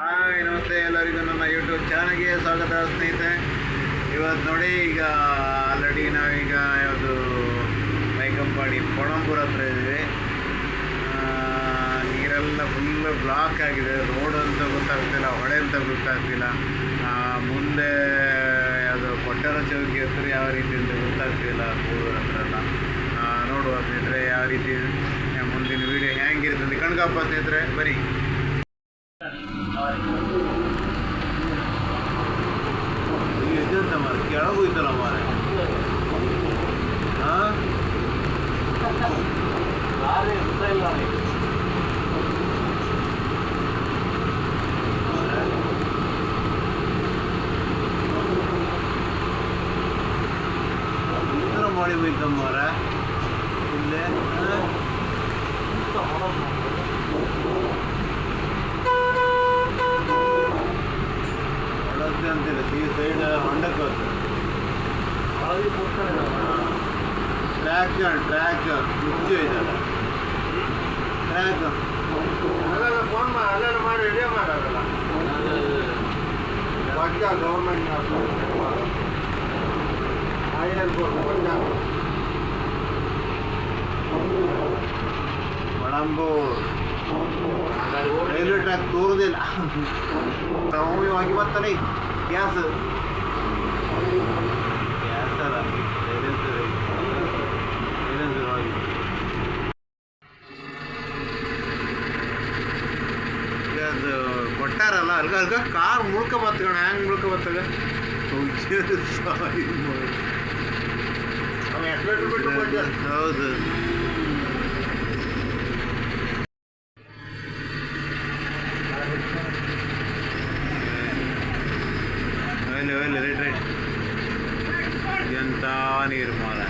Hi, ನಮಸ್ತೆ ಎಲ್ಲರಿಗೂ ನನ್ನ ಯೂಟ್ಯೂಬ್ ಚಾನಲ್ಗೆ ಸ್ವಾಗತ ಸ್ನೇಹಿತರೆ. ಇವತ್ತು ನೋಡಿ ಈಗ ಆಲ್ರೆಡಿ ನಾವೀಗ ಯಾವುದು ಮೈಕಂಪಾಡಿ ಪಣಂಪುರ ಹತ್ರ ಇದ್ದೀವಿ. ನೀರೆಲ್ಲ ಫುಲ್ ಬ್ಲಾಕ್ ಆಗಿದೆ. ರೋಡ್ ಅಂತ ಗೊತ್ತಾಗ್ತಿಲ್ಲ, ಹೊಳೆ ಅಂತ ಗೊತ್ತಾಗ್ತಿಲ್ಲ. ಮುಂದೆ ಯಾವುದು ಕೊಟ್ಟರ ಚೌಕಿ ಹತ್ರ ಯಾವ ರೀತಿ ಅಂತ ಗೊತ್ತಾಗ್ತಿಲ್ಲ ಊರ ಹತ್ರ ಎಲ್ಲ. ನೋಡುವ ಸ್ನೇಹಿತರೆ ಯಾವ ರೀತಿ ಮುಂದಿನ ವೀಡಿಯೋ ಹೆಂಗಿರ್ತದೆ ಕಣ್ಗಾಪ ಸ್ನೇಹಿತರೆ ಬರೀ ಇದೆಂತ ಮಾರ ಕೆಳಗೋಯ್ತಲ್ಲ ಮಾರ ಹಾಂ ಇತರ ಮಾಡಿ ಹೋಯ್ತ ಮಾರ ಇಲ್ಲೇ ಹಾಂ? ಒಳಗೆ ಅಂತಿಲ್ಲ ಈ ಸೈಡ್ ಹೊಂಡಕ್ಕೆ ಹೋಗ್ತದೆ ಟ್ರ್ಯಾಕ್ ಟ್ರ್ಯಾಕ್ ಮುಚ್ಚು ಇದಲ್ಲ ಅಲ್ಲೆಲ್ಲ ಫೋನ್ ಮಾಡಿ ಅಲ್ಲೆಲ್ಲ ಮಾಡಿ ರೆಡಿ ಮಾಡಲ್ಲ ಪಕ್ಕ ಗೌರ್ಮೆಂಟ್ ಏರ್ಪೋರ್ಟ್ ಪಕ್ಕ. ಒಳಂಬೂರ್. ರೈಲ್ವೆ ಟ್ರ್ಯಾಕ್ ತೋರುದಿಲ್ಲ. ಬರ್ತಾನೆ. ಗ್ಯಾಸ್ ಗ್ಯಾಸ್ ಅಲ್ಲ ಸೈಲೆನ್ಸರ್ ಸೈಲೆನ್ಸರ್ ಹೋಗಿ ಈಗ ಅದು ಕೊಟ್ಟಾರಲ್ಲ ಅಲ್ಗ ಅಲ್ಗ ಕಾರ್ ಮುಳ್ಕ ಬತ್ತಗಣ ಹೆಂಗೆ ಮುಳ್ಕ ಬತ್ತಾಗ ಸಾರಿ ಅವ್ನು ಎಕ್ಸ್ಪೆಕ್ಟ್ ಬಿಟ್ಟು ಬಂದ ಹೌದು ಒಯ್ಲೆ ಒಯ್ಲೆ ರೈಟ್ ರೈಟ್ ಎಂತ ನೀರು ಮಾರ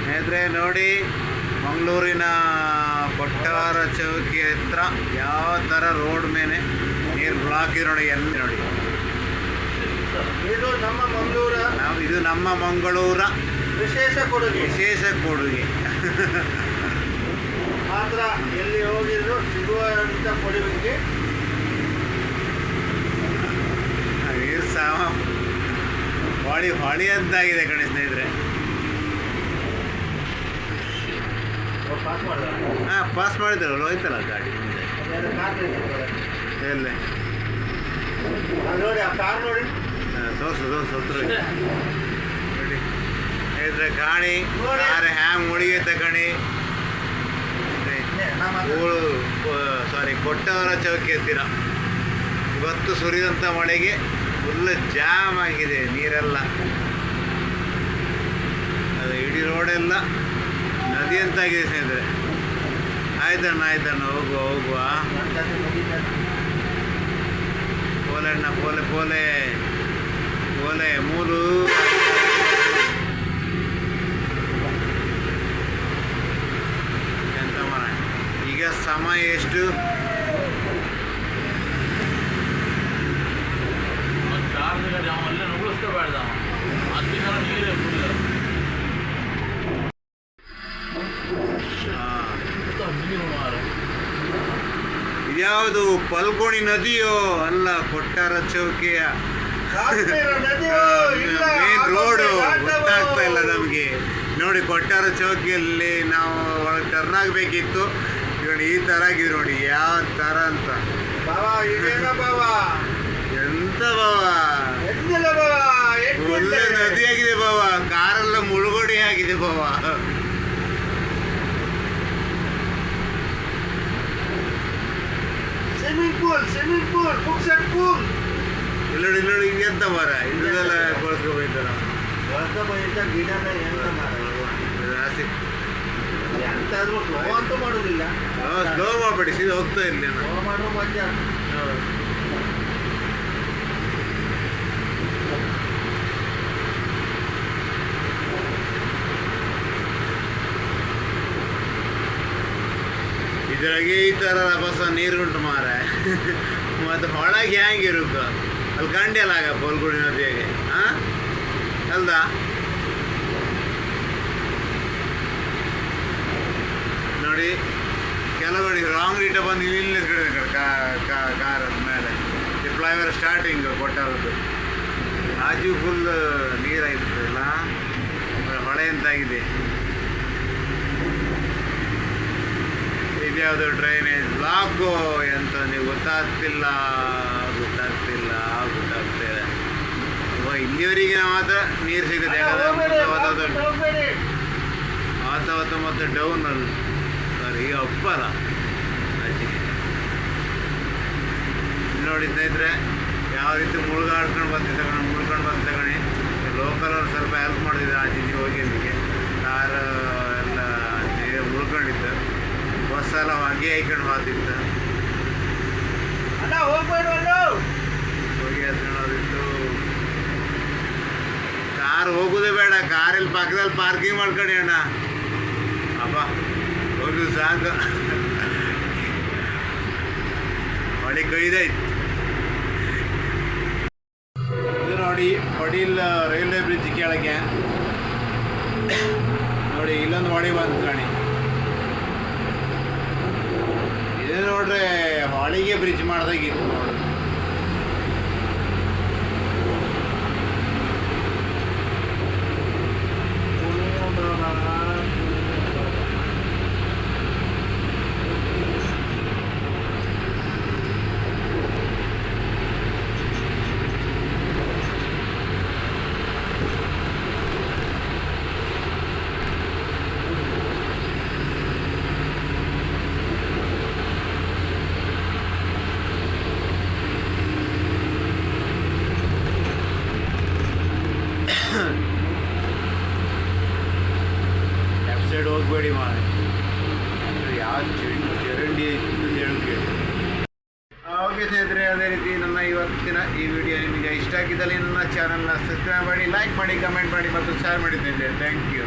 ಸ್ನೇಹಿತರೆ ನೋಡಿ ಮಂಗಳೂರಿನ ಕೊಟ್ಟಾರ ಚೌಕಿ ಹತ್ರ ಯಾವ ಥರ ರೋಡ್ ಮೇಲೆ ನೀರು ಬ್ಲಾಕ್ ಇದೆ ನೋಡಿ ಎಲ್ಲಿ ನೋಡಿ. ಇದು ನಮ್ಮ ಮಂಗಳೂರ. ನಾವು ಇದು ನಮ್ಮ ಮಂಗಳೂರ. ವಿಶೇಷ ಕೊಡುಗೆ. ವಿಶೇಷ ಕೊಡುಗೆ. ಮಾತ್ರ ಎಲ್ಲಿ ಹೋಗಿದ್ರು ಸಿಗುವಂತ ಕೊಡುಗೆ ನೀರು ಸಾವ ಹೊಳಿ ಹೊಳಿ ಅಂತಾಗಿದೆ ಕಣೆ ಸ್ನೇಹಿತರೆ ಪಾಸ್ ಮಾಡಿದ್ರೆ ಹಾಂ ಪಾಸ್ ಮಾಡಿದ್ರು, ಹೋಯ್ತಲ್ಲ ಗಾಡಿ ಮುಂದೆ. ಎಲ್ಲೇ? ನೋಡಿ ಆ ಕಾರ್ ನೋಡಿ ತೋರ್ಸು ತೋರ್ಸು, ಹತ್ರ. ನೋಡಿ. ಸ್ನೇಹಿತರೆ ಗಾಣಿ. ಕಾರ್ ಹ್ಯಾಂಗ್ ಮುಳುಗೈತೆ ಗಣಿ ನಮ್ಮ ಸಾರಿ ಕೊಟ್ಟವರ ಚೌಕಿ ಹತ್ತಿರ. ಇವತ್ತು ಸುರಿದಂಥ ಮಳೆಗೆ ಫುಲ್ ಜಾಮ್ ಆಗಿದೆ, ನೀರೆಲ್ಲ. ಅದು ಇಡೀ ರೋಡೆಲ್ಲ ನದಿ ಎಂತಾಗಿದೆ ಸ್ನೇಹಿತರೆ. ಆಯ್ತಣ್ಣ ಆಯ್ತಣ್ಣ ಹೋಗುವ ಹೋಗುವ. ಪೋಲೆಣ್ಣ ಪೋಲೆ ಪೋಲೆ. ಪೋಲೆ ಮೂರು. ಎಂತ ಮರ ಈಗ ಸಮಯ ಎಷ್ಟು? ಆ, ಇದ್ಯಾವುದು ಪಲ್ಗೋಣಿ ನದಿಯೋ ಅಲ್ಲ ಕೊಟ್ಟಾರ ಚೌಕಿಯ. ಮೇನ್ ರೋಡು ಗೊತ್ತಾಗ್ತಾ ಇಲ್ಲ. ನಮಗೆ. ನೋಡಿ ಕೊಟ್ಟಾರ ಚೌಕಿಯಲ್ಲಿ ನಾವು ಒಳಗೆ ಟರ್ನ್ ಆಗಬೇಕಿತ್ತು ನೋಡಿ ಈ ಥರ ಆಗಿದೆ ನೋಡಿ ಯಾವ ಥರ ಅಂತ. ಎಂತ ಬಾವಾ? ಒಳ್ಳೆ ನದಿ ಆಗಿದೆ ಬಾವಾ ಕಾರೆಲ್ಲ ಮುಳುಗೋಡಿ ಆಗಿದೆ ಬಾವ. ಸ್ವಿಮ್ಮಿಂಗ್ ಪೂಲ್ ಸ್ವಿಮ್ಮಿಂಗ್ ಪೂಲ್ ಬುಕ್ಸೆಟ್ ಪೂಲ್ ಇಲ್ಲೋಡಿ ಇಲ್ಲೋಡಿ ಹಿಂಗೆ ಎಂತ ಮರ ಇದೆಲ್ಲ ಕೊಳ್ಸ್ಕೊಬೇಕಲ್ಲ ಹೊಸ ಬಯಸ ಗಿಡನ ಎಂತ ಮಾಡೋದು ರಾಸಿ ಎಂತಾದ್ರೂ ಸ್ಲೋ ಅಂತೂ ಮಾಡೋದಿಲ್ಲ. ಸ್ಲೋ ಮಾಡಬೇಡಿ ಸೀದಾ ಹೋಗ್ತಾ ಇರಲಿ ಸ್ಲೋ ಮಾಡೋ ಮಜಾ ಇದ್ರಾಗೆ ಈ ಥರ ಬಸ ನೀರುಂಟು ಮಾರ ಮತ್ತು ಹೊಳಗೆ ಇರುಕ ಅಲ್ಲಿ ಕಂಡಿಯಲ್ಲ ಆಗ ಬೋಲ್ಗುಡಿ ನದಿಯಾಗೆ ಹಾಂ ಅಲ್ದಾ? ನೋಡಿ ಕೆಲವರು ರಾಂಗ್ ರೀಟ ಬಂದು ಇಲ್ಲಿ ನಿಲ್ಸ್ಕೊಂಡಿದೆ ಕಾರ್ ಮೇಲೆ. ಈ ಫ್ಲೈವರ್ ಸ್ಟಾರ್ಟಿಂಗ್ ಕೊಟ್ಟದ್ದು ಆಜು ಫುಲ್ ನೀರಾಗಿರ್ತದಲ್ಲ ಹೊಳೆ ಅಂತಾಗಿದೆ ಇದ್ಯಾವುದು ಡ್ರೈನೇಜ್ ಬ್ಲಾಕು ಎಂತ ನೀವು ಗೊತ್ತಾಗ್ತಿಲ್ಲ ಗೊತ್ತಾಗ್ತಿಲ್ಲ ಗೊತ್ತಾಗ್ತಿಲ್ಲ ಇಲ್ಲಿವರೆಗೆ ಮಾತ್ರ ನೀರು ಸಿಗುತ್ತೆ. ವಾತಾವರಣ ಮತ್ತು ಡೌನ್ ಅಲ್ಲಿ. ಸರಿ ಈಗ ಅಪ್ಪಲ್ಲ ನೋಡಿದ್ದೆ ನೋಡಿ ಸ್ನೇಹಿತರೆ ಯಾವ ರೀತಿ ಮುಳುಗಾಡ್ಕೊಂಡು ಬರ್ತಿದ್ದ ಕಣ ಮುಳ್ಕೊಂಡು ಬರ್ತಿದ್ದ ಕಣಿ ಲೋಕಲ್ ಅವ್ರು ಸ್ವಲ್ಪ ಹೆಲ್ಪ್ ಮಾಡಿದ್ರು ಆಚೆ ನೀವು ಹೋಗಿದ್ದಕ್ಕೆ ಕಾರ್ ಎಲ್ಲ ನೀರು ಮುಳ್ಕೊಂಡಿತ್ತು ಬಸ್ ಎಲ್ಲ ಹೊಗೆ ಹಾಕೊಂಡು ಅಣ್ಣ ಹೋಗ್ ಕಾರ್ ಹೋಗೋದೇ ಬೇಡ ಕಾರಲ್ಲಿ ಪಕ್ಕದಲ್ಲಿ ಪಾರ್ಕಿಂಗ್ ಮಾಡ್ಕೊಳ್ಳಿ ಅಣ್ಣ. ಅಪ್ಪ ಹೋಗಿ ಸಾಕು. ಹೊಡಿ ಕೈದಾಯ್ತು ಇದು ನೋಡಿ ಹೊಡಿಲ್ ರೈಲ್ವೆ ಬ್ರಿಡ್ಜ್ ಕೆಳಗೆ. ನೋಡಿ ಇಲ್ಲೊಂದು ಹೊಡಿ ಬಂತು ಕಣಿ. ಇದು ನೋಡ್ರೆ ಹೊಳಿಗೆ ಬ್ರಿಡ್ಜ್ ಮಾಡ್ದಾಗಿತ್ತು ನೋಡಿ ಲೆಫ್ಟ್ ಸೈಡ್ ಹೋಗ್ಬೇಡಿ ಮಾಡಿ ಯಾವ ಚರಂಡಿ ಅದೇ ರೀತಿ ನನ್ನ ಇವತ್ತಿನ ಈ ವಿಡಿಯೋ ನಿಮಗೆ ಇಷ್ಟ ಆಗಿದ್ದಲ್ಲಿ ನನ್ನ ಚಾನಲ್ನ ಸಬ್ಸ್ಕ್ರೈಬ್ ಮಾಡಿ ಲೈಕ್ ಮಾಡಿ ಕಮೆಂಟ್ ಮಾಡಿ ಮತ್ತು ಶೇರ್ ಮಾಡಿದ್ದೇನೆ ಥ್ಯಾಂಕ್ ಯು